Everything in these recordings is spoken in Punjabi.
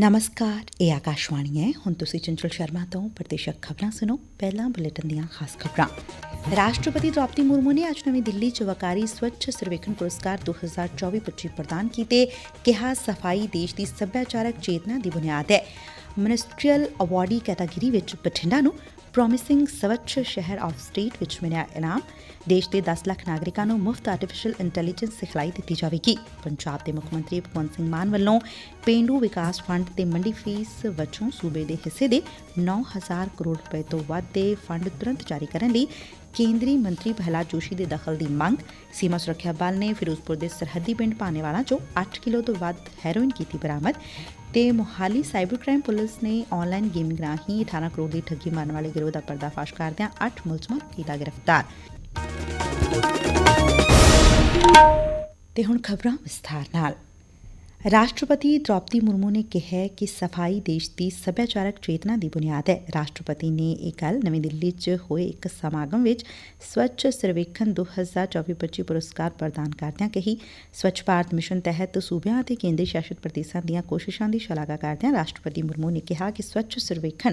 ਨਮਸਕਾਰ ਇਹ ਆਕਾਸ਼ਵਾਣੀ ਹੈ ਹੁਣ ਤੁਸੀਂ ਚੰਚਲ ਸ਼ਰਮਾ ਤੋਂ ਪ੍ਰਤੀਸ਼ਕ ਖਬਰਾਂ ਸੁਣੋ ਪਹਿਲਾਂ ਬੁਲੇਟਿਨ ਦੀਆਂ ਖਾਸ ਖਬਰਾਂ ਰਾਸ਼ਟਰਪਤੀ ਦ੍ਰੌਪਦੀ ਮੁਰਮੂ ਨੇ ਅੱਜ ਨਵੀਂ ਦਿੱਲੀ ਚ ਵਕਾਰੀ ਸਵੱਛ ਸਰਵੇਖਣ ਪੁਰਸਕਾਰ 2024-25 ਪ੍ਰਦਾਨ ਕੀਤੇ ਕਿਹਾ ਸਫ਼ਾਈ ਦੇਸ਼ ਦੀ ਸੱਭਿਆਚਾਰਕ ਚੇਤਨਾ ਦੀ ਬੁਨਿਆਦ ਹੈ ਮਿਨਿਸਟਰੀਅਲ ਅਵਾਰਡੀ ਕੈਟਾਗਰੀ ਵਿੱਚ ਬਠਿੰਡਾ ਨੂੰ ਪ੍ਰੋਮਿਸਿੰਗ ਸਵੱਛ ਸ਼ਹਿਰ ਆਫ ਸਟੇਟ ਵਿੱਚ ਮਿਲਿਆ ਇਨਾਮ ਦੇਸ਼ ਦੇ 10 ਲੱਖ ਨਾਗਰਿਕਾਂ ਨੂੰ ਮੁਫਤ ਆਰਟੀਫੀਸ਼ੀਅਲ ਇੰਟੈਲੀਜੈਂਸ ਸਿਖਲਾਈ ਦਿੱਤੀ ਜਾਵੇਗੀ ਪੰਜਾਬ ਦੇ ਮੁੱਖ ਮੰਤਰੀ ਭਗਵੰਤ ਸਿੰਘ ਮਾਨ ਵੱਲੋਂ ਪੇਂਡੂ ਵਿਕਾਸ ਫੰਡ ਤੇ ਮੰਡੀ ਫੀਸ ਵਜੋਂ ਸੂਬੇ ਦੇ ਹਿੱਸੇ ਦੇ 9000 ਕਰੋੜ ਰੁਪਏ ਤੋਂ ਵੱਧ ਦੇ ਫੰਡ ਤੁਰੰਤ ਜਾਰੀ ਕਰਨ ਲਈ ਕੇਂਦਰੀ ਮੰਤਰੀ ਪ੍ਰਹਲਾਦ ਜੋਸ਼ੀ ਦੇ ਦਖਲ ਦੀ ਮੰਗ ਸੀਮਾ ਸੁਰੱਖਿਆ ਬਲ ਨੇ ਫਿਰੋਜ਼ਪੁਰ ਦੇ ਸਰਹੱਦੀ ਪਿੰਡ ਪਾਣੇਵਾਲਾ ਚੋਂ 8 ਕਿਲੋ ਤੋਂ ਵੱਧ ਹੈਰੋਇਨ ਕੀਤੀ ਬਰਾਮਦ ਤੇ ਮੁਹਾਲੀ ਸਾਈਬਰ ਕ੍ਰਾਈਮ ਪੁਲਿਸ ਨੇ ਆਨਲਾਈਨ ਗੇਮਿੰਗ ਰਾਹੀਂ 18 ਕਰੋੜ ਦੀ ਠੱਗੀ ਮਾਰਨ ਵਾਲੇ ਗਿਰੋਹ ਦਾ ਪਰਦਾਫਾਸ਼ ਕਰਦਿਆਂ 8 ਮੁਲਜ਼ਮਾਂ ਨੂੰ ਕੀਤਾ ਗ੍ਰਿਫਤਾਰ। ਤੇ ਹੁਣ ਖਬਰਾਂ ਵਿਸਥਾਰ ਨਾਲ। ਰਾਸ਼ਟਰਪਤੀ ਦ੍ਰੌਪਦੀ ਮੁਰਮੂ ਨੇ ਕਿਹਾ ਕਿ ਸਫ਼ਾਈ ਦੇਸ਼ ਦੀ ਸੱਭਿਆਚਾਰਕ ਚੇਤਨਾ ਦੀ ਬੁਨਿਆਦ ਹੈ। ਰਾਸ਼ਟਰਪਤੀ ਨੇ ਇਹ ਗੱਲ ਨਵੀਂ ਦਿੱਲੀ 'ਚ ਹੋਏ ਇੱਕ ਸਮਾਗਮ ਵਿੱਚ ਸਵੱਛ ਸਰਵੇਖਣ 2024-25 ਪੁਰਸਕਾਰ ਪ੍ਰਦਾਨ ਕਰਦਿਆਂ ਕਹੀ, ਸਵੱਛ ਭਾਰਤ ਮਿਸ਼ਨ ਤਹਿਤ ਸੂਬਿਆਂ ਅਤੇ ਕੇਂਦਰੀ ਸ਼ਾਸਿਤ ਪ੍ਰਦੇਸ਼ਾਂ ਦੀਆਂ ਕੋਸ਼ਿਸ਼ਾਂ ਦੀ ਸ਼ਲਾਘਾ ਕਰਦਿਆਂ ਰਾਸ਼ਟਰਪਤੀ ਮੁਰਮੂ ਨੇ ਕਿਹਾ ਕਿ ਸਵੱਛ ਸਰਵੇਖਣ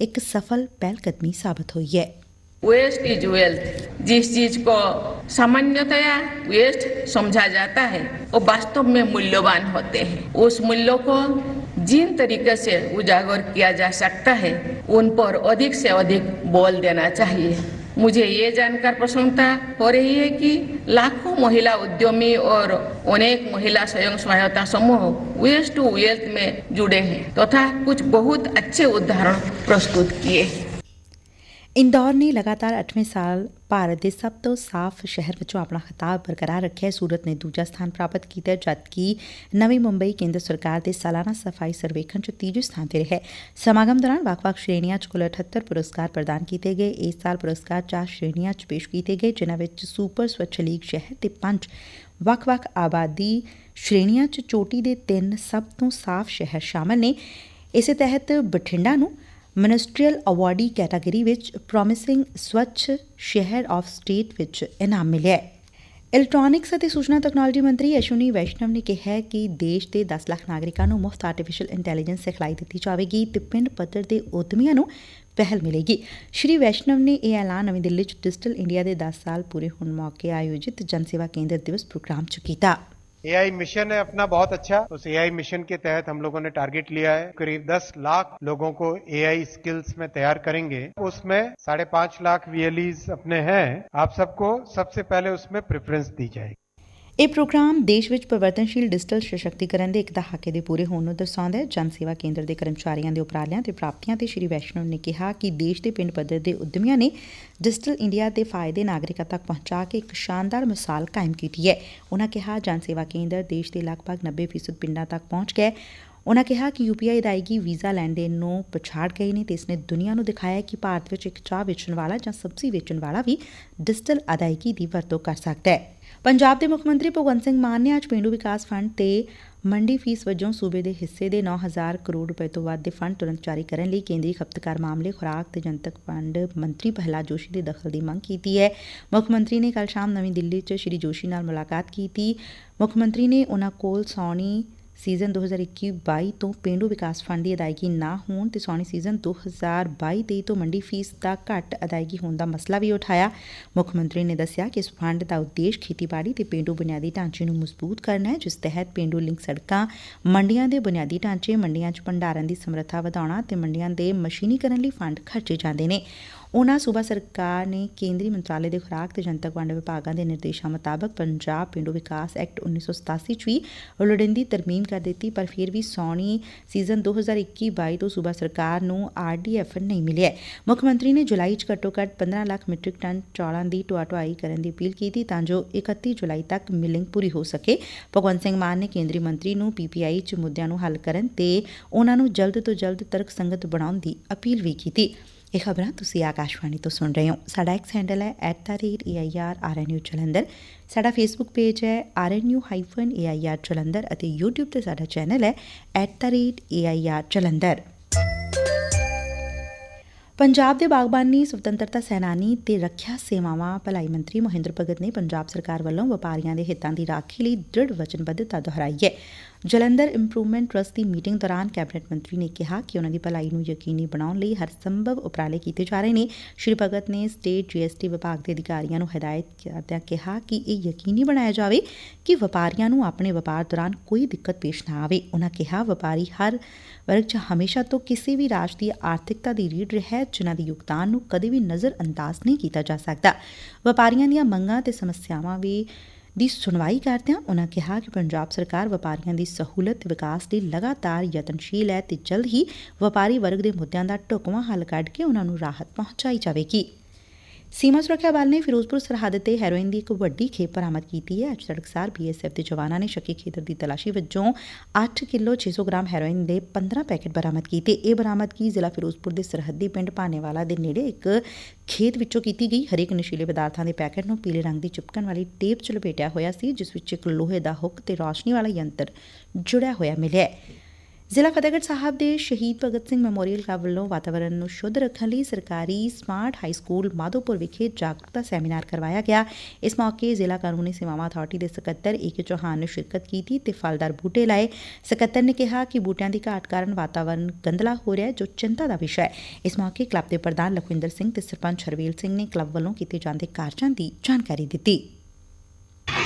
ਇੱਕ ਸਫਲ ਪਹਿਲਕਦਮੀ ਸਾਬਤ ਹੋਈ ਹੈ। वेस्ट इज़ वेल्थ जिस चीज़ को सामान्यतया वेस्ट समझा जाता है, वो वास्तव में मूल्यवान होते हैं। उस मूल्यों को जिन तरीके से उजागर किया जा सकता है, उन पर अधिक से अधिक बोल देना चाहिए। मुझे ये जानकर प्रसन्नता हो रही है कि लाखों महिला उद्यमी और अनेक महिला स्वयं सहायता समूह वेस्ट टू वेल्थ में जुड़े हैं, तथा तो कुछ बहुत अच्छे उदाहरण प्रस्तुत किए हैं। ਇੰਦੌਰ ਨੇ ਲਗਾਤਾਰ 8ਵੇਂ ਸਾਲ ਭਾਰਤ ਦੇ ਸਭ ਤੋਂ ਸਾਫ਼ ਸ਼ਹਿਰ ਵਿੱਚੋਂ ਆਪਣਾ ਖਿਤਾਬ ਬਰਕਰਾਰ ਰੱਖਿਆ। ਸੂਰਤ ਨੇ ਦੂਜਾ ਸਥਾਨ ਪ੍ਰਾਪਤ ਕੀਤਾ, ਜਦਕਿ ਨਵੀਂ ਮੁੰਬਈ ਕੇਂਦਰ ਸਰਕਾਰ ਦੇ ਸਾਲਾਨਾ ਸਫ਼ਾਈ ਸਰਵੇਖਣ 'ਚ ਤੀਜੇ ਸਥਾਨ ਤੇ ਰਿਹਾ। ਸਮਾਗਮ ਦੌਰਾਨ ਵੱਖ-ਵੱਖ ਸ਼੍ਰੇਣੀਆਂ 'ਚ ਕੁੱਲ 78 ਪੁਰਸਕਾਰ ਪ੍ਰਦਾਨ ਕੀਤੇ ਗਏ। ਇਸ ਸਾਲ ਪੁਰਸਕਾਰ ਚਾਰ ਸ਼੍ਰੇਣੀਆਂ 'ਚ ਪੇਸ਼ ਕੀਤੇ ਗਏ, ਜਿਨ੍ਹਾਂ ਵਿੱਚ ਸੁਪਰ ਸਵੱਛ ਲੀਗ ਸ਼ਹਿਰ ਤੇ ਪੰਜ ਵੱਖ-ਵੱਖ ਆਬਾਦੀ ਸ਼੍ਰੇਣੀਆਂ 'ਚ ਚੋਟੀ ਦੇ ਤਿੰਨ ਸਭ ਤੋਂ ਸਾਫ਼ ਸ਼ਹਿਰ ਸ਼ਾਮਲ ਨੇ। ਇਸੇ ਤਹਿਤ ਬਠਿੰਡਾ ਨੂੰ ਮਿਨਿਸਟਰੀਅਲ ਅਵਾਰਡੀ ਕੈਟਾਗਰੀ ਵਿੱਚ ਪ੍ਰੋਮਿਸਿੰਗ ਸਵੱਛ ਸ਼ਹਿਰ ਆਫ ਸਟੇਟ ਵਿੱਚ ਇਨਾਮ ਮਿਲਿਆ ਹੈ। ਇਲੈਕਟ੍ਰੋਨਿਕਸ ਅਤੇ ਸੂਚਨਾ ਤਕਨਾਲੋਜੀ ਮੰਤਰੀ ਅਸ਼ਵਨੀ ਵੈਸ਼ਨਵ ਨੇ ਕਿਹਾ ਕਿ ਦੇਸ਼ ਦੇ 10 ਲੱਖ ਨਾਗਰਿਕਾਂ ਨੂੰ ਮੁਫਤ ਆਰਟੀਫੀਸ਼ੀਅਲ ਇੰਟੈਲੀਜੈਂਸ ਸਿਖਲਾਈ ਦਿੱਤੀ ਜਾਵੇਗੀ ਤੇ ਪਿੰਡ ਪੱਧਰ ਦੇ ਉਦਮੀਆਂ ਨੂੰ ਪਹਿਲ ਮਿਲੇਗੀ। ਸ਼੍ਰੀ ਵੈਸ਼ਨਵ ਨੇ ਇਹ ਐਲਾਨ ਨਵੀਂ ਦਿੱਲੀ 'ਚ ਡਿਜੀਟਲ ਇੰਡੀਆ ਦੇ 10 ਸਾਲ ਪੂਰੇ ਹੋਣ ਮੌਕੇ ਆਯੋਜਿਤ ਜਨ ਸੇਵਾ ਕੇਂਦਰ ਦਿਵਸ ਪ੍ਰੋਗਰਾਮ 'ਚ ਕੀਤਾ। एआई मिशन है अपना बहुत अच्छा। उस एआई मिशन के तहत हम लोगों ने टारगेट लिया है। करीब 10 लाख लोगों को एआई स्किल्स में तैयार करेंगे। उसमें साढ़े पाँच लाख वीएलईज अपने हैं। आप सबको सबसे पहले उसमें प्रेफरेंस दी जाएगी। ਇਹ ਪ੍ਰੋਗਰਾਮ ਦੇਸ਼ ਵਿੱਚ ਪਰਿਵਰਤਨਸ਼ੀਲ ਡਿਜੀਟਲ ਸਸ਼ਕਤੀਕਰਨ ਦੇ ਇੱਕ ਦਹਾਕੇ ਦੇ ਪੂਰੇ ਹੋਣ ਨੂੰ ਦਰਸਾਉਂਦਾ ਹੈ। ਜਨ ਸੇਵਾ ਕੇਂਦਰ ਦੇ ਕਰਮਚਾਰੀਆਂ ਦੇ ਉਪਰਾਲਿਆਂ ਤੇ ਪ੍ਰਾਪਤੀਆਂ ਤੇ ਸ਼੍ਰੀ ਵੈਸ਼ਨੋ ਨੇ ਕਿਹਾ ਕਿ ਦੇਸ਼ ਦੇ ਪਿੰਡ ਪੱਧਰ ਦੇ ਉਦਮੀਆਂ ਨੇ ਡਿਜੀਟਲ ਇੰਡੀਆ ਦੇ ਫਾਇਦੇ ਨਾਗਰਿਕਾਂ ਤੱਕ ਪਹੁੰਚਾ ਕੇ ਇੱਕ ਸ਼ਾਨਦਾਰ ਮਿਸਾਲ ਕਾਇਮ ਕੀਤੀ ਹੈ। ਉਹਨਾਂ ਕਿਹਾ, ਜਨ ਸੇਵਾ ਕੇਂਦਰ ਦੇਸ਼ ਦੇ ਲਗਭਗ 90% ਪਿੰਡਾਂ ਤੱਕ ਪਹੁੰਚ ਗਿਆ ਉਨ੍ਹਾਂ ਕਿਹਾ ਕਿ ਯੂਪੀਆਈ ਅਦਾਇਗੀ ਵੀਜ਼ਾ ਲੈਣ ਦੇਣ ਨੂੰ ਪਛਾੜ ਗਈ ਨੇ ਤੇ ਇਸਨੇ ਦੁਨੀਆ ਨੂੰ ਦਿਖਾਇਆ ਕਿ ਭਾਰਤ ਵਿੱਚ ਇੱਕ ਚਾਹ ਵੇਚਣ ਵਾਲਾ ਜਾਂ ਸਬਜ਼ੀ ਵੇਚਣ ਵਾਲਾ ਵੀ ਡਿਜੀਟਲ ਅਦਾਇਗੀ ਦੀ ਵਰਤੋਂ ਕਰ ਸਕਦਾ ਹੈ। ਪੰਜਾਬ ਦੇ ਮੁੱਖ ਮੰਤਰੀ ਭਗਵੰਤ ਸਿੰਘ ਮਾਨ ਨੇ ਅੱਜ ਪੇਂਡੂ ਵਿਕਾਸ ਫੰਡ ਤੇ ਮੰਡੀ ਫੀਸ ਵਜੋਂ ਸੂਬੇ ਦੇ ਹਿੱਸੇ ਦੇ 9000 ਕਰੋੜ ਰੁਪਏ ਤੋਂ ਵੱਧ ਦੇ ਫੰਡ ਤੁਰੰਤ ਜਾਰੀ ਕਰਨ ਲਈ ਕੇਂਦਰੀ ਖਪਤਕਾਰ ਮਾਮਲੇ, ਖੁਰਾਕ ਤੇ ਜਨਤਕ ਵੰਡ ਮੰਤਰੀ ਪ੍ਰਹਲਾਦ ਜੋਸ਼ੀ ਦੇ ਦਖਲ ਦੀ ਮੰਗ ਕੀਤੀ ਹੈ। ਮੁੱਖ ਮੰਤਰੀ ਨੇ ਕੱਲ ਸ਼ਾਮ ਨਵੀਂ ਦਿੱਲੀ 'ਚ ਸ਼੍ਰੀ ਜੋਸ਼ੀ ਨਾਲ ਮੁਲਾਕਾਤ ਕੀਤੀ। ਮੁੱਖ ਮੰਤਰੀ ਨੇ ਉਹਨਾਂ ਕੋਲ ਸੌਣੀ ਸੀਜ਼ਨ 2021-22 ਤੋਂ ਪੇਂਡੂ ਵਿਕਾਸ ਫੰਡ ਦੀ ਅਦਾਇਗੀ ਨਾ ਹੋਣ ਤੇ ਸੌਣੀ ਸੀਜ਼ਨ 2022-23 ਤੋਂ ਮੰਡੀ ਫੀਸ ਦਾ ਘੱਟ ਅਦਾਇਗੀ ਹੋਣ ਦਾ ਮਸਲਾ ਵੀ ਉਠਾਇਆ। ਮੁੱਖ ਮੰਤਰੀ ਨੇ ਦੱਸਿਆ ਕਿ ਇਸ ਫੰਡ ਦਾ ਉਦੇਸ਼ ਖੇਤੀਬਾੜੀ ਤੇ ਪੇਂਡੂ ਬੁਨਿਆਦੀ ਢਾਂਚੇ ਨੂੰ ਮਜ਼ਬੂਤ ਕਰਨਾ ਹੈ, ਜਿਸ ਤਹਿਤ ਪੇਂਡੂ ਲਿੰਕ ਸੜਕਾਂ, ਮੰਡੀਆਂ ਦੇ ਬੁਨਿਆਦੀ ਢਾਂਚੇ, ਮੰਡੀਆਂ 'ਚ ਭੰਡਾਰਨ ਦੀ ਸਮਰੱਥਾ ਵਧਾਉਣਾ ਤੇ ਮੰਡੀਆਂ ਦੇ ਮਸ਼ੀਨੀਕਰਨ ਲਈ ਫੰਡ ਖਰਚੇ ਜਾਂਦੇ ਨੇ। ਉਨ੍ਹਾਂ ਸੂਬਾ ਸਰਕਾਰ ਨੇ ਕੇਂਦਰੀ ਮੰਤਰਾਲੇ ਦੇ ਖੁਰਾਕ ਤੇ ਜਨਤਕ ਵੰਡ ਵਿਭਾਗਾਂ ਦੇ ਨਿਰਦੇਸ਼ਾਂ ਮੁਤਾਬਕ ਪੰਜਾਬ ਪੇਂਡੂ ਵਿਕਾਸ ਐਕਟ 1987 ਚ ਵੀ ਲੋੜੀਂਦੀ ਤਰਮੀਮ ਕਰ ਦਿੱਤੀ, ਪਰ ਫਿਰ ਵੀ ਸੌਣੀ ਸੀਜ਼ਨ 2021-22 ਤੋਂ ਸੂਬਾ ਸਰਕਾਰ ਨੂੰ ਆਰਡੀਐਫ ਨਹੀਂ ਮਿਲਿਆ। ਮੁੱਖ ਮੰਤਰੀ ਨੇ ਜੁਲਾਈ ਚ ਘੱਟੋ ਘੱਟ 15 ਲੱਖ ਮੀਟ੍ਰਿਕ ਟਨ ਚੌਲਾਂ ਦੀ ਢੋਆ ਢੁਆਈ ਕਰਨ ਦੀ ਅਪੀਲ ਕੀਤੀ ਤਾਂ ਜੋ 31 ਜੁਲਾਈ ਤੱਕ ਮਿਲਿੰਗ ਪੂਰੀ ਹੋ ਸਕੇ। ਭਗਵੰਤ ਸਿੰਘ ਮਾਨ ਨੇ ਕੇਂਦਰੀ ਮੰਤਰੀ ਨੂੰ ਪੀਪੀਆਈ ਚ ਮੁੱਦਿਆਂ ਨੂੰ ਹੱਲ ਕਰਨ ਤੇ ਉਨ੍ਹਾਂ ਨੂੰ ਜਲਦ ਤੋਂ ਜਲਦ ਤਰਕ ਸੰਗਤ ਬਣਾਉਣ ਦੀ ਅਪੀਲ ਵੀ ਕੀਤੀ। ਇਹ ਖਬਰਾਂ ਤੁਸੀਂ ਆਕਾਸ਼ਵਾਣੀ ਤੋਂ ਸੁਣ ਰਹੇ ਹੋ। ਸਾਡਾ ਐਕਸ ਹੈਂਡਲ ਹੈ @air_rnu ਜਲੰਧਰ ਸਾਡਾ ਫੇਸਬੁੱਕ ਪੇਜ ਹੈ rnu-air ਜਲੰਧਰ ਅਤੇ YouTube ਤੇ ਸਾਡਾ ਚੈਨਲ ਹੈ @air ਜਲੰਧਰ ਪੰਜਾਬ ਦੇ ਬਾਗਬਾਨੀ, ਸੁਤੰਤਰਤਾ ਸੈਨਾਨੀ ਤੇ ਰੱਖਿਆ ਸੇਵਾਵਾਂ ਭਲਾਈ ਮੰਤਰੀ ਮਹਿੰਦਰ ਭਗਤ ਨੇ ਪੰਜਾਬ ਸਰਕਾਰ ਵੱਲੋਂ ਵਪਾਰੀਆਂ ਦੇ ਹਿੱਤਾਂ ਦੀ ਰਾਖੀ ਲਈ ਦ੍ਰਿੜ ਵਚਨਬੱਧਤਾ ਦੁਹਰਾਈ ਹੈ। ਜਲੰਧਰ ਇੰਪਰੂਵਮੈਂਟ ਟਰਸਟ ਦੀ ਮੀਟਿੰਗ ਦੌਰਾਨ ਕੈਬਨਿਟ ਮੰਤਰੀ ਨੇ ਕਿਹਾ ਕਿ ਉਨ੍ਹਾਂ ਦੀ ਭਲਾਈ ਨੂੰ ਯਕੀਨੀ ਬਣਾਉਣ ਲਈ ਹਰ ਸੰਭਵ ਉਪਰਾਲੇ ਕੀਤੇ ਜਾ ਰਹੇ ਨੇ। ਸ਼੍ਰੀ ਭਗਤ ਨੇ ਸਟੇਟ ਜੀਐਸਟੀ ਵਿਭਾਗ ਦੇ ਅਧਿਕਾਰੀਆਂ ਨੂੰ ਹਦਾਇਤ ਕਰਦਿਆਂ ਕਿਹਾ ਕਿ ਇਹ ਯਕੀਨੀ ਬਣਾਇਆ ਜਾਵੇ ਕਿ ਵਪਾਰੀਆਂ ਨੂੰ ਆਪਣੇ ਵਪਾਰ ਦੌਰਾਨ ਕੋਈ ਦਿੱਕਤ ਪੇਸ਼ ਨਾ ਆਵੇ। ਉਨ੍ਹਾਂ ਕਿਹਾ, ਵਪਾਰੀ ਹਰ ਵਰਗ 'ਚ ਹਮੇਸ਼ਾ ਤੋਂ ਕਿਸੇ ਵੀ ਰਾਜ ਦੀ ਆਰਥਿਕਤਾ ਦੀ ਰੀੜ ਰਿਹਾ ਹੈ, ਜਿਨ੍ਹਾਂ ਦੇ ਯੋਗਦਾਨ ਨੂੰ ਕਦੇ ਵੀ ਨਜ਼ਰ ਅੰਦਾਜ਼ ਨਹੀਂ ਕੀਤਾ ਜਾ ਸਕਦਾ। ਵਪਾਰੀਆਂ ਦੀਆਂ ਮੰਗਾਂ ਤੇ ਸਮੱਸਿਆਵਾਂ ਵੀ ਦੀ ਸੁਣਵਾਈ ਕਰਦਿਆਂ ਉਨ੍ਹਾਂ ਕਿਹਾ ਕਿ ਪੰਜਾਬ ਸਰਕਾਰ ਵਪਾਰੀਆਂ ਦੀ ਸਹੂਲਤ ਤੇ ਵਿਕਾਸ ਲਈ ਲਗਾਤਾਰ ਯਤਨਸ਼ੀਲ ਹੈ ਤੇ ਜਲਦ ਹੀ ਵਪਾਰੀ ਵਰਗ ਦੇ ਮੁੱਦਿਆਂ ਦਾ ਢੁਕਵਾਂ ਹੱਲ ਕੱਢ ਕੇ ਉਨ੍ਹਾਂ ਨੂੰ ਰਾਹਤ ਪਹੁੰਚਾਈ ਜਾਵੇਗੀ। ਸੀਮਾ ਸੁਰੱਖਿਆ ਬਲ ਨੇ ਫਿਰੋਜ਼ਪੁਰ ਸਰਹੱਦ ਤੇ ਹੈਰੋਇਨ ਦੀ ਇੱਕ ਵੱਡੀ ਖੇਪ ਬਰਾਮਦ ਕੀਤੀ ਹੈ। ਅੱਜ ਤੜਕਸਾਰ ਬੀਐਸਐਫ ਦੇ ਜਵਾਨਾਂ ਨੇ ਸ਼ੱਕੀ ਖੇਤਰ ਦੀ ਤਲਾਸ਼ੀ ਵਜੋਂ 8 ਕਿਲੋ 600 ਗ੍ਰਾਮ ਹੈਰੋਇਨ ਦੇ 15 ਪੈਕੇਟ ਬਰਾਮਦ ਕੀਤੇ। ਇਹ ਬਰਾਮਦਗੀ ਜ਼ਿਲ੍ਹਾ ਫਿਰੋਜ਼ਪੁਰ ਦੇ ਸਰਹੱਦੀ ਪਿੰਡ ਭਾਨੇਵਾਲਾ ਦੇ ਨੇੜੇ ਇੱਕ ਖੇਤ ਵਿੱਚੋਂ ਕੀਤੀ ਗਈ। ਹਰੇਕ ਨਸ਼ੀਲੇ ਪਦਾਰਥਾਂ ਦੇ ਪੈਕੇਟ ਨੂੰ ਪੀਲੇ ਰੰਗ ਦੀ ਚਿਪਕਣ ਵਾਲੀ ਟੇਪ 'ਚ ਲਪੇਟਿਆ ਹੋਇਆ ਸੀ, ਜਿਸ ਵਿੱਚ ਇੱਕ ਲੋਹੇ ਦਾ ਹੁੱਕ ਤੇ ਰੌਸ਼ਨੀ ਵਾਲਾ ਯੰਤਰ ਜੁੜਿਆ ਹੋਇਆ ਮਿਲਿਆ ਜ਼ਿਲ੍ਹਾ ਫਤਿਹਗੜ੍ਹ ਸਾਹਿਬ ਦੇ ਸ਼ਹੀਦ ਭਗਤ ਸਿੰਘ ਮੈਮੋਰੀਅਲ ਕਲੱਬ ਵੱਲੋਂ ਵਾਤਾਵਰਣ ਨੂੰ ਸ਼ੁੱਧ ਰੱਖਣ ਲਈ ਸਰਕਾਰੀ ਸਮਾਰਟ ਹਾਈ ਸਕੂਲ ਮਾਧੋਪੁਰ ਵਿਖੇ ਜਾਗਰੂਕਤਾ ਸੈਮੀਨਾਰ ਕਰਵਾਇਆ ਗਿਆ। ਇਸ ਮੌਕੇ ਜ਼ਿਲ੍ਹਾ ਕਾਨੂੰਨੀ ਸੇਵਾਵਾਂ ਅਥਾਰਟੀ ਦੇ ਸਕੱਤਰ ਏ ਕੇ ਚੌਹਾਨ ਨੇ ਸ਼ਿਰਕਤ ਕੀਤੀ ਤੇ ਫਲਦਾਰ ਬੂਟੇ ਲਾਏ। ਸਕੱਤਰ ਨੇ ਕਿਹਾ ਕਿ ਬੂਟਿਆਂ ਦੀ ਘਾਟ ਕਾਰਨ ਵਾਤਾਵਰਣ ਗੰਦਲਾ ਹੋ ਰਿਹਾ ਹੈ, ਜੋ ਚਿੰਤਾ ਦਾ ਵਿਸ਼ਾ ਹੈ। ਇਸ ਮੌਕੇ ਕਲੱਬ ਦੇ ਪ੍ਰਧਾਨ ਲਖਵਿੰਦਰ ਸਿੰਘ ਤੇ ਸਰਪੰਚ ਹਰਵੇਲ ਸਿੰਘ ਨੇ ਕਲੱਬ ਵੱਲੋਂ ਕੀਤੇ ਜਾਂਦੇ ਕਾਰਜਾਂ ਦੀ ਜਾਣਕਾਰੀ ਦਿੱਤੀ।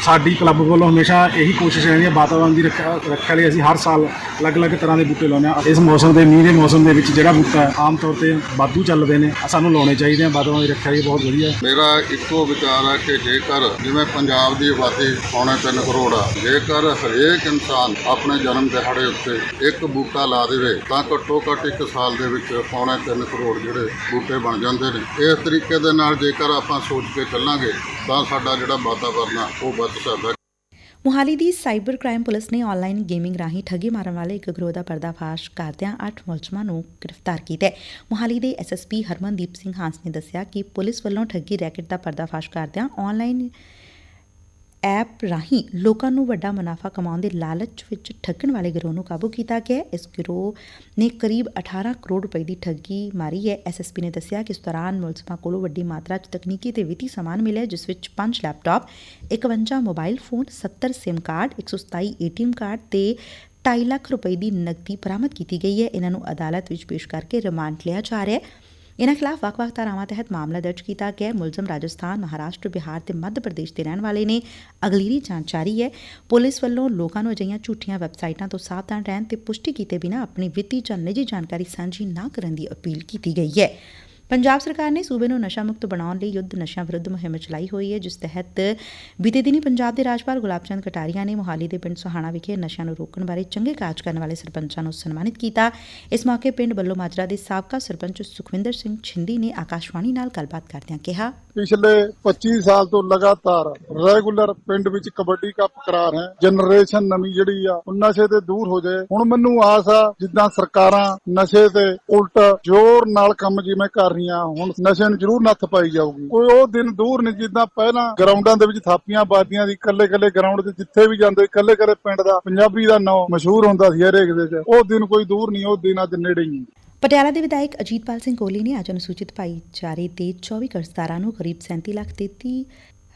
ਸਾਡੀ ਕਲੱਬ ਵੱਲੋਂ ਹਮੇਸ਼ਾ ਇਹੀ ਕੋਸ਼ਿਸ਼ ਰਹਿੰਦੀ ਹੈ ਵਾਤਾਵਰਣ ਦੀ ਰੱਖਿਆ ਰੱਖਿਆ ਲਈ ਅਸੀਂ ਹਰ ਸਾਲ ਅਲੱਗ-ਅਲੱਗ ਤਰ੍ਹਾਂ ਦੇ ਬੂਟੇ ਲਾਉਂਦੇ ਹਾਂ। ਇਸ ਮੌਸਮ ਦੇ, ਮੀਂਹ ਦੇ ਮੌਸਮ ਦੇ ਵਿੱਚ ਜਿਹੜਾ ਬੂਟਾ ਆਮ ਤੌਰ ਤੇ ਵਾਧੂ ਚੱਲਦੇ ਨੇ, ਸਾਨੂੰ ਲਾਉਣੇ ਚਾਹੀਦੇ ਆ ਵਾਤਾਵਰਣ ਦੀ ਰੱਖਿਆ ਲਈ ਬਹੁਤ ਵਧੀਆ। ਮੇਰਾ ਇੱਕੋ ਵਿਚਾਰ ਹੈ ਕਿ ਜੇਕਰ ਜਿਵੇਂ ਪੰਜਾਬ ਦੀ ਆਬਾਦੀ ਪੌਣੇ ਤਿੰਨ ਕਰੋੜ ਆ, ਜੇਕਰ ਹਰੇਕ ਇਨਸਾਨ ਆਪਣੇ ਜਨਮ ਦਿਹਾੜੇ ਉੱਤੇ ਇੱਕ ਬੂਟਾ ਲਾ ਦੇਵੇ, ਤਾਂ ਘੱਟੋ ਘੱਟ ਇੱਕ ਸਾਲ ਦੇ ਵਿੱਚ ਪੌਣੇ ਤਿੰਨ ਕਰੋੜ ਜਿਹੜੇ ਬੂਟੇ ਬਣ ਜਾਂਦੇ ਨੇ। ਇਸ ਤਰੀਕੇ ਦੇ ਨਾਲ ਜੇਕਰ ਆਪਾਂ ਸੋਚ ਕੇ ਚੱਲਾਂਗੇ, ਤਾਂ ਸਾਡਾ ਜਿਹੜਾ ਵਾਤਾਵਰਨ ਆ, ਉਹ ਬਚ ਸਕਦਾ ਮੁਹਾਲੀ ਦੀ ਸਾਈਬਰ ਕ੍ਰਾਈਮ ਪੁਲਿਸ ਨੇ ਆਨਲਾਈਨ ਗੇਮਿੰਗ ਰਾਹੀਂ ਠੱਗੀ ਮਾਰਨ ਵਾਲੇ ਇੱਕ ਗਰੋਹ ਦਾ ਪਰਦਾਫਾਸ਼ ਕਰਦਿਆਂ 8 ਮੁਲਜ਼ਮਾਂ ਨੂੰ ਗ੍ਰਿਫਤਾਰ ਕੀਤਾ ਹੈ। ਮੁਹਾਲੀ ਦੇ ਐਸਐਸਪੀ ਹਰਮਨਦੀਪ ਸਿੰਘ ਹਾਂਸ ਨੇ ਦੱਸਿਆ ਕਿ ਪੁਲਿਸ ਵੱਲੋਂ ਠੱਗੀ ਰੈਕਟ ਦਾ ਪਰਦਾਫਾਸ਼ ਕਰਦਿਆਂ ਆਨਲਾਈਨ ਐਪ ਰਾਹੀਂ ਲੋਕਾਂ ਨੂੰ ਵੱਡਾ ਮੁਨਾਫਾ ਕਮਾਉਣ ਦੇ ਲਾਲਚ ਵਿੱਚ ਠੱਗਣ ਵਾਲੇ ਗਿਰੋਹ ਨੂੰ ਕਾਬੂ ਕੀਤਾ ਗਿਆ ਇਸ ਗਿਰੋਹ ਨੇ ਕਰੀਬ 18 ਕਰੋੜ ਰੁਪਏ ਦੀ ਠੱਗੀ ਮਾਰੀ ਹੈ। ਐਸਐਸਪੀ ਨੇ ਦੱਸਿਆ ਕਿ ਇਸ ਦੌਰਾਨ ਮੁਲਜ਼ਮਾਂ ਕੋਲੋਂ ਵੱਡੀ ਮਾਤਰਾ 'ਚ ਤਕਨੀਕੀ ਤੇ ਵਿੱਤੀ ਸਮਾਨ ਮਿਲਿਆ, ਜਿਸ ਵਿੱਚ 5 laptop 51 mobile phone 70 SIM card 127 ATM card ਤੇ 2.5 ਲੱਖ ਰੁਪਏ ਦੀ ਨਕਦੀ ਬਰਾਮਦ ਕੀਤੀ ਗਈ ਹੈ। ਇਹਨਾਂ ਨੂੰ ਅਦਾਲਤ ਵਿੱਚ ਪੇਸ਼ ਕਰਕੇ ਰਿਮਾਂਡ ਲਿਆ ਜਾ ਰਿਹਾ ਹੈ। ਇਨ੍ਹਾਂ ਖਿਲਾਫ ਵੱਖ-ਵੱਖ ਧਾਰਾਵਾਂ ਤਹਿਤ ਮਾਮਲਾ ਦਰਜ ਕੀਤਾ ਗਿਆ। ਮੁਲਜ਼ਮ ਰਾਜਸਥਾਨ, ਮਹਾਰਾਸ਼ਟਰ, ਬਿਹਾਰ ਤੇ ਮੱਧ ਪ੍ਰਦੇਸ਼ ਦੇ ਰਹਿਣ ਵਾਲੇ ਨੇ। ਅਗਲੇਰੀ ਜਾਂਚ ਜਾਰੀ ਹੈ। ਪੁਲਿਸ ਵੱਲੋਂ ਲੋਕਾਂ ਨੂੰ ਅਜਿਹੀਆਂ ਝੂਠੀਆਂ ਵੈਬਸਾਈਟਾਂ ਤੋਂ ਸਾਵਧਾਨ ਰਹਿਣ ਤੇ ਪੁਸ਼ਟੀ ਕੀਤੇ ਬਿਨਾਂ ਆਪਣੀ ਵਿੱਤੀ ਜਾਂ ਨਿੱਜੀ ਜਾਣਕਾਰੀ ਸਾਂਝੀ ਨਾ ਕਰਨ ਦੀ ਅਪੀਲ ਕੀਤੀ ਗਈ ਹੈ। ਪੰਜਾਬ ਸਰਕਾਰ ਨੇ ਸੂਬੇ ਨੂੰ ਨਸ਼ਾ ਮੁਕਤ ਬਣਾਉਣ ਲਈ ਯੁੱਧ ਨਸ਼ਿਆਂ ਵਿਰੁੱਧ ਮੁਹਿੰਮ ਚਲਾਈ ਹੋਈ ਹੈ, ਜਿਸ ਤਹਿਤ ਬੀਤੇ ਦਿਨੀ ਪੰਜਾਬ ਦੇ ਰਾਜਪਾਲ ਗੁਲਾਬ ਚੰਦ ਕਟਾਰੀਆ ਨੇ ਮੋਹਾਲੀ ਦੇ ਪਿੰਡ ਸੁਹਾਣਾ ਵਿਖੇ ਨਸ਼ਿਆਂ ਨੂੰ ਰੋਕਣ ਬਾਰੇ ਚੰਗੇ ਕਾਰਜ ਕਰਨ ਵਾਲੇ ਸਰਪੰਚਾਂ ਨੂੰ ਸਨਮਾਨਿਤ ਕੀਤਾ। ਇਸ ਮੌਕੇ ਪਿੰਡ ਬੱਲੋ ਮਾਜਰਾ ਦੇ ਸਾਬਕਾ ਸਰਪੰਚ ਸੁਖਵਿੰਦਰ ਸਿੰਘ ਛਿੰਦੀ ਨੇ ਆਕਾਸ਼ਵਾਣੀ ਨਾਲ ਗੱਲਬਾਤ ਕਰਦਿਆਂ ਕਿਹਾ। ਪਿਛਲੇ 25 ਸਾਲ ਤੋਂ ਲਗਾਤਾਰ ਰੈਗੂਲਰ ਪਿੰਡ ਵਿੱਚ ਕਬੱਡੀ ਕੱਪ ਕਰਾਰ ਰਹੇ ਜਨਰੇਸ਼ਨ ਨਵੀਂ ਜਿਹੜੀ ਆ, ਉਹ ਨਸ਼ੇ ਤੇ ਦੂਰ ਹੋ ਜਾਏ। ਹੁਣ ਮੈਨੂੰ ਆਸ ਆ, ਜਿੱਦਾਂ ਸਰਕਾਰਾਂ ਨਸ਼ੇ ਤੇ ਉਲਟ ਜ਼ੋਰ ਨਾਲ ਕੰਮ ਜਿਵੇਂ ਕਰ ਰਹੀਆਂ ਹੁਣ ਨਸ਼ੇ ਨੂੰ ਜ਼ਰੂਰ ਨੱਥ ਪਾਈ ਜਾਊਗੀ। ਕੋਈ ਉਹ ਦਿਨ ਦੂਰ ਨਹੀਂ ਜਿੱਦਾਂ ਪਹਿਲਾਂ ਗਰਾਊਂਡਾਂ ਦੇ ਵਿੱਚ ਥਾਪੀਆਂ ਬਾਦੀਆਂ ਦੀ ਕੱਲੇ ਕੱਲੇ ਗਰਾਊਂਡ ਤੇ ਜਿੱਥੇ ਵੀ ਜਾਂਦੇ ਕੱਲੇ ਕੱਲੇ ਪਿੰਡ ਦਾ ਪੰਜਾਬੀ ਦਾ ਨਾਂ ਮਸ਼ਹੂਰ ਹੁੰਦਾ ਸੀ ਹਰੇਕ ਦੇ ਚ ਉਹ ਦਿਨ ਕੋਈ ਦੂਰ ਨਹੀਂ, ਉਹ ਦਿਨ ਅੱਜ ਨੇੜੇ ਹੀ ਪਟਿਆਲਾ ਦੇ ਵਿਧਾਇਕ ਅਜੀਤਪਾਲ ਸਿੰਘ ਕੋਹਲੀ ਨੇ ਅੱਜ ਅਨੁਸੂਚਿਤ ਭਾਈਚਾਰੇ ਦੇ 24 ਕਰਜ਼ਦਾਰਾਂ ਨੂੰ ਕਰੀਬ 37 ਲੱਖ 33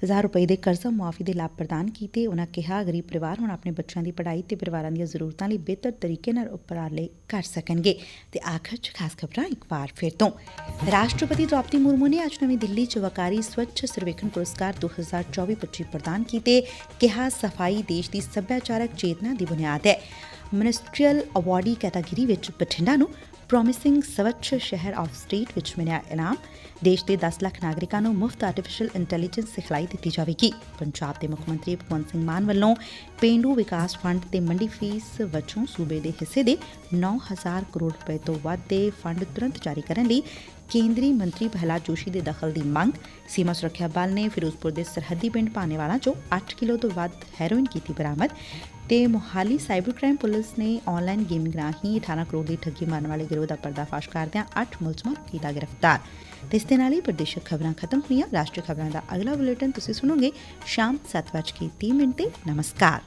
ਹਜ਼ਾਰ ਰੁਪਏ ਦੇ ਕਰਜ਼ਾ ਮੁਆਫੀ ਦੇ ਲਾਭ ਪ੍ਰਦਾਨ ਕੀਤੇ। ਉਹਨਾਂ ਕਿਹਾ, ਗਰੀਬ ਪਰਿਵਾਰ ਹੁਣ ਆਪਣੇ ਬੱਚਿਆਂ ਦੀ ਪੜ੍ਹਾਈ ਤੇ ਪਰਿਵਾਰਾਂ ਦੀਆਂ ਜ਼ਰੂਰਤਾਂ ਲਈ ਬਿਹਤਰ ਤਰੀਕੇ ਨਾਲ ਉਪਰਾਲੇ ਕਰ ਸਕਣਗੇ। ਤੇ ਆਖਰ 'ਚ ਖਾਸ ਖਬਰਾਂ ਇੱਕ ਵਾਰ ਫਿਰ ਤੋਂ। ਰਾਸ਼ਟਰਪਤੀ ਦ੍ਰੌਪਦੀ ਮੁਰਮੂ ਨੇ ਅੱਜ ਨਵੀਂ ਦਿੱਲੀ 'ਚ ਵਕਾਰੀ ਸਵੱਛ ਸਰਵੇਖਣ ਪੁਰਸਕਾਰ 2024-25 ਪ੍ਰਦਾਨ ਕੀਤੇ। ਕਿਹਾ, ਸਫ਼ਾਈ ਦੇਸ਼ ਦੀ ਸੱਭਿਆਚਾਰਕ ਚੇਤਨਾ ਦੀ ਬੁਨਿਆਦ ਹੈ। ਮਿਨਿਸਟਰੀਅਲ ਅਵਾਰਡੀ ਕੈਟਾਗਰੀ ਵਿੱਚ ਬਠਿੰਡਾ ਨੂੰ ਪ੍ਰੋਮਿਸਿੰਗ ਸਵੱਛ ਸ਼ਹਿਰ ਆਫ ਸਟੇਟ ਵਿੱਚ ਮਿਲਿਆ ਇਨਾਮ ਦੇਸ਼ ਦੇ 10 ਲੱਖ ਨਾਗਰਿਕਾਂ ਨੂੰ ਮੁਫਤ ਆਰਟੀਫੀਸ਼ੀਅਲ ਇੰਟੈਲੀਜੈਂਸ ਸਿਖਲਾਈ ਦਿੱਤੀ ਜਾਵੇਗੀ ਪੰਜਾਬ ਦੇ ਮੁੱਖ ਮੰਤਰੀ ਭਗਵੰਤ ਸਿੰਘ ਮਾਨ ਵੱਲੋਂ ਪੇਂਡੂ ਵਿਕਾਸ ਫੰਡ ਤੇ ਮੰਡੀ ਫੀਸ ਵਜੋਂ ਸੂਬੇ ਦੇ ਹਿੱਸੇ ਦੇ 9000 ਕਰੋੜ ਰੁਪਏ ਤੋਂ ਵੱਧ ਦੇ ਫੰਡ ਤੁਰੰਤ ਜਾਰੀ ਕਰਨ ਲਈ ਕੇਂਦਰੀ ਮੰਤਰੀ ਪ੍ਰਹਲਾਦ ਜੋਸ਼ੀ ਦੇ ਦਖਲ ਦੀ ਮੰਗ, ਸੀਮਾ ਸੁਰੱਖਿਆ ਬਲ ਨੇ ਫਿਰੋਜ਼ਪੁਰ ਦੇ ਸਰਹੱਦੀ ਪਿੰਡ ਪਾਣੇਵਾਲਾ ਚੋਂ 8 ਕਿਲੋ ਤੋਂ ਵੱਧ ਹੈਰੋਇਨ ਕੀਤੀ ਬਰਾਮਦ ਤੇ ਮੋਹਾਲੀ ਸਾਈਬਰ ਕ੍ਰਾਈਮ ਪੁਲਿਸ ਨੇ ਆਨਲਾਈਨ ਗੇਮਿੰਗ ਰਾਹੀਂ 18 ਕਰੋੜ ਦੀ ਠੱਗੀ ਮਾਰਨ ਵਾਲੇ ਗਿਰੋਹ ਦਾ ਪਰਦਾਫਾਸ਼ ਕਰਦਿਆਂ 8 ਮੁਲਜ਼ਮਾਂ ਨੂੰ ਕੀਤਾ ਗ੍ਰਿਫਤਾਰ। ਤੇ ਇਸ ਦੇ ਨਾਲ ਹੀ ਪ੍ਰਦੇਸ਼ਕ ਖਬਰਾਂ ਖਤਮ ਹੋਈਆਂ। ਰਾਸ਼ਟਰੀ ਖਬਰਾਂ ਦਾ ਅਗਲਾ ਬੁਲੇਟਿਨ ਤੁਸੀਂ ਸੁਣੋਗੇ ਸ਼ਾਮ 7:30 ਮਿੰਟ ਤੇ। ਨਮਸਕਾਰ।